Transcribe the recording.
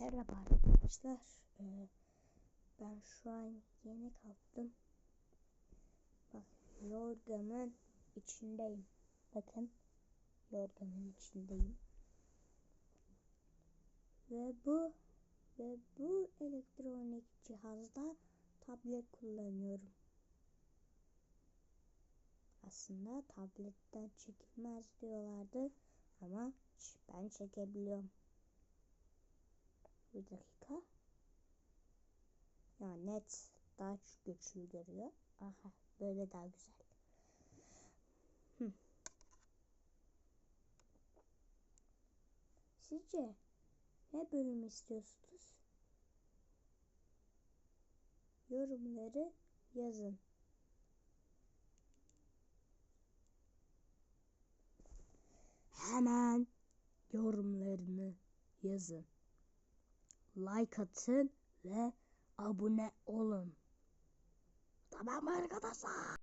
Merhaba arkadaşlar. Ee, ben şu an yeni kalktım. Bak yorganın içindeyim. Bakın yorganın içindeyim. Ve bu ve bu elektronik cihazda tablet kullanıyorum. Aslında tabletten çekilmez diyorlardı ama ben çekebiliyorum. Bir dakika. Ya net daha güçlü görüyor. Aha böyle daha güzel. Hı. Sizce ne bölüm istiyorsunuz? Yorumları yazın. Hemen yorumlarını yazın like atın ve abone olun. Tamam arkadaşlar?